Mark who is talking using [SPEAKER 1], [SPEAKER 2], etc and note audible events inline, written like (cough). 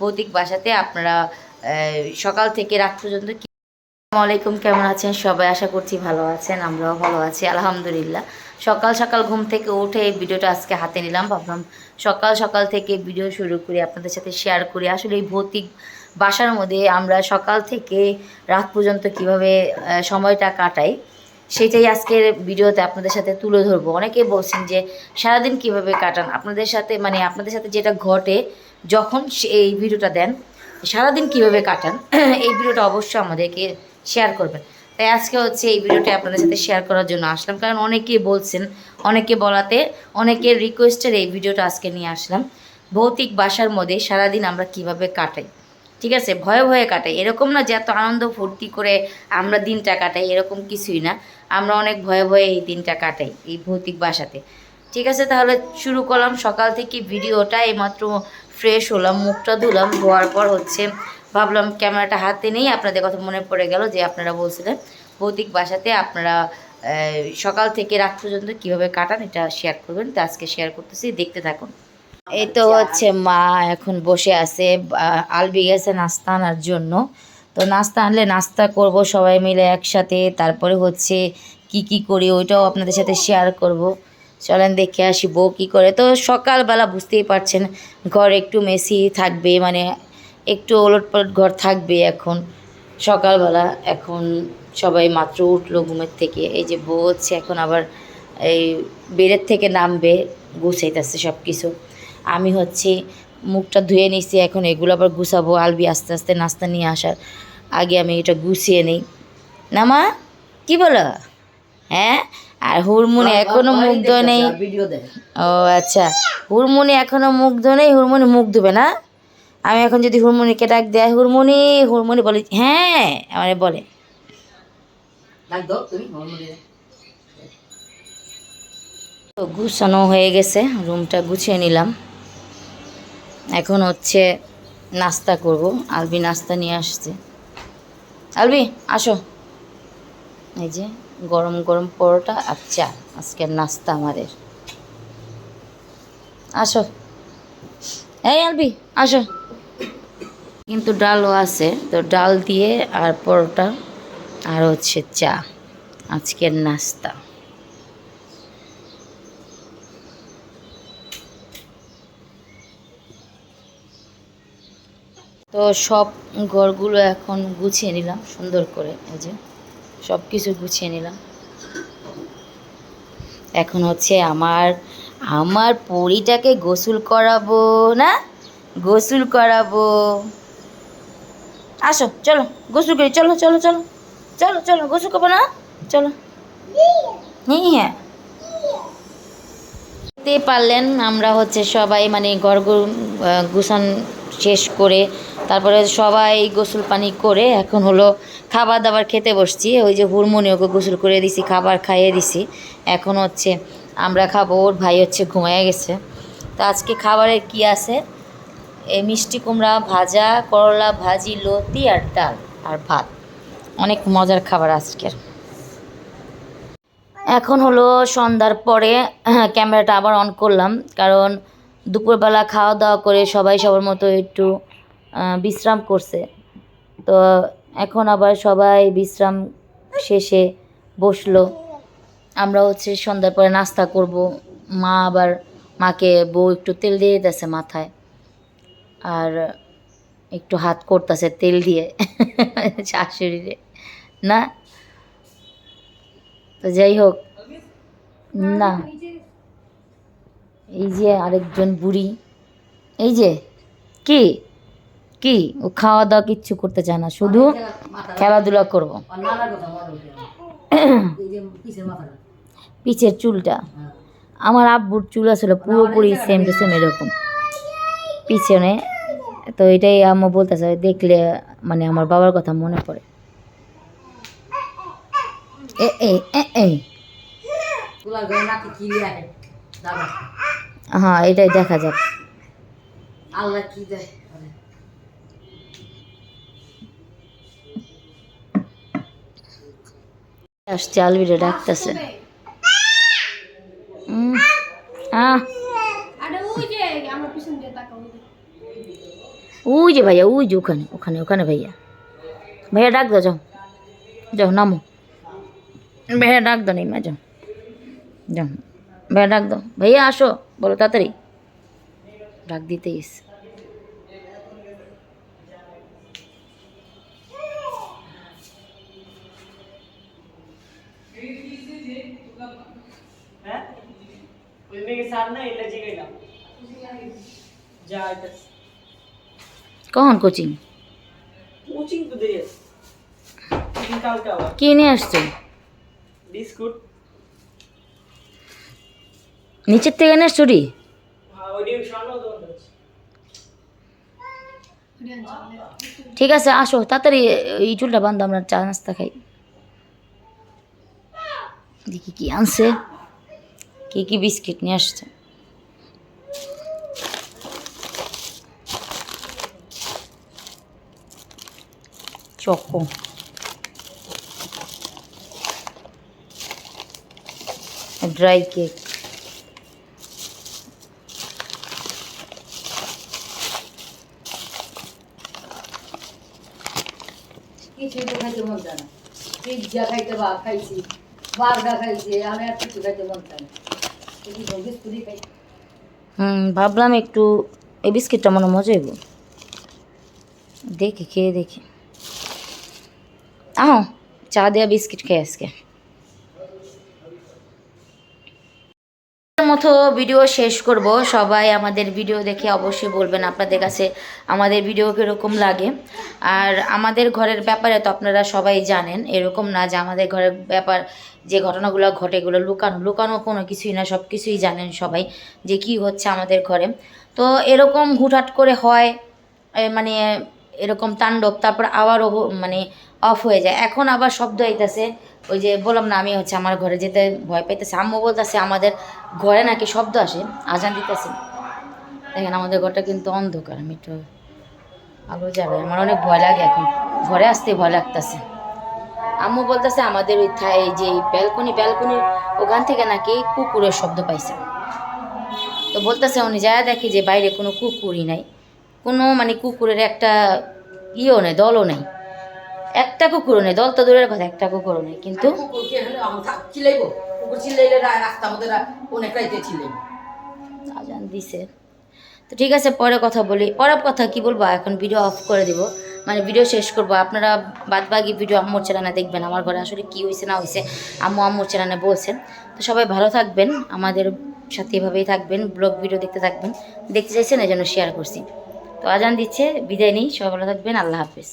[SPEAKER 1] ভৌতিক বাসাতে আপনারা সকাল থেকে রাত পর্যন্ত আলাইকুম, কেমন আছেন? সবাই আশা করছি ভালো আছেন, আমরাও ভালো আছি, আলহামদুলিল্লাহ। সকাল সকাল ঘুম থেকে উঠে এই ভিডিওটা আজকে হাতে নিলাম, ভাবলাম সকাল সকাল থেকে ভিডিও শুরু করি, আপনাদের সাথে শেয়ার করি। আসলে এই ভৌতিক বাসার মধ্যে আমরা সকাল থেকে রাত পর্যন্ত কীভাবে সময়টা কাটাই সেটাই আজকের ভিডিওতে আপনাদের সাথে তুলে ধরবো। অনেকে বলছেন যে, সারাদিন কীভাবে কাটান? আপনাদের সাথে মানে আপনাদের সাথে যেটা ঘটে, যখন এই ভিডিওটা দেন, সারাদিন কীভাবে কাটান, (clears throat) এই ভিডিওটা অবশ্যই আমাদেরকে শেয়ার করবেন। তাই আজকে হচ্ছে এই ভিডিওটা আপনাদের সাথে শেয়ার করার জন্য আসলাম। কারণ অনেকেই বলছেন, অনেকে বলাতে অনেকের রিকোয়েস্টের এই ভিডিওটা আজকে নিয়ে আসলাম। ভৌতিক বাসার মধ্যে সারাদিন আমরা কীভাবে কাটাই? ঠিক আছে? ভয়ে ভয়ে কাটাই। এরকম না যে এত আনন্দ ফুর্তি করে আমরা দিনটা কাটাই, এরকম কিছুই না। আমরা অনেক ভয়ে ভয়ে এই দিনটা কাটাই, এই ভৌতিক বাসাতে। ঠিক আছে? তাহলে শুরু করলাম। সকাল থেকে ভিডিওটা এইমাত্র ফ্রেশ হলাম, মুখটা ধুলাম, ধোয়ার পর হচ্ছে ভাবলাম ক্যামেরাটা হাতে নেই আপনাদের কথা মনে পড়ে গেল যে আপনারা বলছিলেন, ভৌতিক বাসাতে আপনারা সকাল থেকে রাত পর্যন্ত কীভাবে কাটান এটা শেয়ার করবেন। তো আজকে শেয়ার করতেছি, দেখতে থাকুন। এই তো হচ্ছে মা এখন বসে আছে আলবি গেছে নাস্তা আনার জন্য। তো নাস্তা আনলে নাস্তা করব সবাই মিলে একসাথে, তারপরে হচ্ছে কি কি করি ওইটাও আপনাদের সাথে শেয়ার করব। চলেন দেখে আসি বউ কী করে। তো সকালবেলা বুঝতেই পারছেন, ঘর একটু মেসি থাকবে মানে একটু ওলট পালট ঘর থাকবে এখন। সকালবেলা এখন সবাই মাত্র উঠল ঘুমের থেকে, এই যে বউ হচ্ছে এখন আবার এই বেডের থেকে নামবে, গুছাইতেছে সব কিছু আমি হচ্ছে মুখটা ধুয়ে নিছি এখন এগুলো আবার গুছাবো আলবি আস্তে আস্তে নাস্তা নিয়ে আসার। আগে আমি এটা গুছিয়ে নিই। না মা কী বলো? হ্যাঁ? আর হুড়মুনি এখনও মুখ ধোয় নেই। ও আচ্ছা হুড়মুনি এখনও মুখ ধোয় নেই হুড়মুনি মুখ ধুবে না? আমি এখন যদি হুড়মুনিকে ডাক দেয় হুড়মুনি হুড়মুনি বলে হ্যাঁ আমারে বলে। গুছানো হয়ে গেছে রুমটা গুছিয়ে নিলাম। এখন হচ্ছে নাস্তা করব। আলবি নাস্তা নিয়ে আসছে। আলবি, আসো। এই যে গরম গরম পরোটা আর চা, আজকের নাস্তা আমাদের। আসো। এই আলবি, আসো। কিন্তু ডালও আছে, তো ডাল দিয়ে আর পরোটা আর হচ্ছে চা, আজকের নাস্তা। তো সব ঘরগুলো এখন গুছিয়ে নিলাম, সুন্দর করে, এই যে সব কিছু গুছিয়ে নিলাম। এখন হচ্ছে আমার আমার পরিটাকে গোসল করাবো না? গোসল করাবো। আসো, চলো, গোসল করি, চলো চলো চলো চলো চলো, গোসল করব না? চলো। হ্যাঁ হ্যাঁ। পারলেন, আমরা হচ্ছে সবাই মানে ঘর গু- গুছান শেষ করে তারপরে সবাই গোসল পানি করে এখন হলো খাবার দাবার খেতে বসছি। ওই যে হুড়মুনি ওকে গোসল করে দিছি, খাবার খাইয়ে দিছি। এখন হচ্ছে আমরা খাব, ওর ভাই হচ্ছে ঘুমিয়ে গেছে। তো আজকে খাবারের কি আছে? এই মিষ্টি কুমড়া ভাজা, করলা ভাজি, লতি আর ডাল আর ভাত। অনেক মজার খাবার আজকের। এখন হলো সন্ধ্যার পরে ক্যামেরাটা আবার অন করলাম, কারণ দুপুরবেলা খাওয়া দাওয়া করে সবাই সবার মতো একটু বিশ্রাম করছে। তো এখন আবার সবাই বিশ্রাম শেষে বসল। আমরা হচ্ছে সন্ধ্যার পরে নাস্তা করব। মা আবার মাকে বউ একটু তেল দিয়ে দিতেছে মাথায়। আর একটু হাত করতেছে তেল দিয়ে (laughs) শাশুড়িরে। না? তো যাই হোক, না। এই যে আরেকজন বুড়ি। এই যে, কি? কি? ও খাওয়া দাওয়া কিচ্ছু করতে চায় না শুধু খেলাধুলা করব। পিছের চুলটা।
[SPEAKER 2] হ্যাঁ।
[SPEAKER 1] আমার আব্বুর চুল আসলে পুরোপুরি সেম টু সেম এরকম। পিছনে তো এটাই আম্মু বলতেছে দেখলে মানে আমার বাবার কথা মনে পড়ে। এ হ্যাঁ এটাই দেখা যাক।
[SPEAKER 2] আল্লাহ কি দেয়?
[SPEAKER 1] আসছে আলবিরে ডাকতেছে।
[SPEAKER 3] ওই যে
[SPEAKER 1] ভাইয়া ওই যে ওখানে ওখানে ওখানে ভাইয়া। ভাইয়া ডাক দাও যাও। যাও নামো। ভাইয়া ডাক দাও নিমা যাও। যাও। ভাইয়া ডাক দাও। ভাইয়া আসো বলো তাড়াতাড়ি। ডাক দিতে গেছে কখন কোচিং
[SPEAKER 3] কোচিং তো দিয়ে কালকে আবার
[SPEAKER 1] কি নিয়ে আসছো
[SPEAKER 3] বিস্কুট
[SPEAKER 1] নিচের থেকে নিয়ে আসছো রি
[SPEAKER 3] ওই সামনে দোকান আছে
[SPEAKER 1] ঠিক আছে আসো তাড়াতাড়ি এই চুলটা বান্ধো আমরা চা নাস্তা খাই দেখি কি আনছে কি কি বিস্কিট নিয়ে আসছে? চকো। Dry cake.
[SPEAKER 2] কিছুই তো খাইতে মন চায় না। পিজ্জা খাইতে বা, খাইছি, বার্গার খাইছি, আমি আর কিছু খাইতে মন চায় না। কিছু
[SPEAKER 1] হুম, ভাবলাম একটু এই বিস্কিটটা মনে মজা হইব। দেখি, খেয়ে দেখি। আহ, চা দেওয়া বিস্কিট খেয়ে আজকে। মতো ভিডিও শেষ করব। সবাই আমাদের ভিডিও দেখে অবশ্যই বলবেন আপনাদের কাছে আমাদের ভিডিও কীরকম লাগে। আর আমাদের ঘরের ব্যাপারে তো আপনারা সবাই জানেন, এরকম না যে আমাদের ঘরের ব্যাপার, যে ঘটনাগুলো ঘটে, এগুলো লুকানো লুকানো কোনো কিছুই না, সব কিছুই জানেন সবাই যে কি হচ্ছে আমাদের ঘরে। তো এরকম হুটহাট করে হয় মানে এরকম তাণ্ডব, তারপর আবারও মানে অফ হয়ে যায়। এখন আবার শব্দ আইতাছে ওই যে বললাম না, আমি হচ্ছে আমার ঘরে যেতে ভয় পাইতেছে। আম্মু বলতেছে, আমাদের ঘরে নাকি শব্দ আসে, আজান দিতেছে। দেখেন, আমাদের ঘরটা কিন্তু অন্ধকার, আমি একটু আলো যাবে আমার অনেক ভয় লাগে এখন। ঘরে আসতে ভয় লাগতেছে। আম্মু বলতেছে, আমাদের ওই থাই যে ব্যালকনি ব্যালকনির ওখান থেকে নাকি কুকুরের শব্দ পাইছে। তো বলতেছে উনি, যায় দেখি যে বাইরে কোনো কুকুরই নাই। কোনো মানে কুকুরের একটা ইও নেই, দলও নেই। একটা কুকুরও নেই দল তো দূরের কথা একটা কুকুরও নেই কিন্তু
[SPEAKER 2] কুকুর কুকুর
[SPEAKER 1] আজান দিছে। তো ঠিক আছে পরে কথা বলি। পরে কথা কি বলব? এখন ভিডিও অফ করে দিব। মানে ভিডিও শেষ করব। আপনারা বাদ বাকি ভিডিও আম্মুর চ্যানেলে দেখবেন আমার ঘরে আসলে কি হয়েছে না হয়েছে আম্মু আম্মুর চ্যানেলে বলছেন। তো সবাই ভালো থাকবেন। আমাদের সাথে এভাবেই থাকবেন। ব্লগ ভিডিও দেখতে থাকবেন। দেখতে চাইছেন এই জন্য শেয়ার করছি। তো আজান দিচ্ছে বিদায় নিই। সবাই ভালো থাকবেন। আল্লাহ হাফিজ।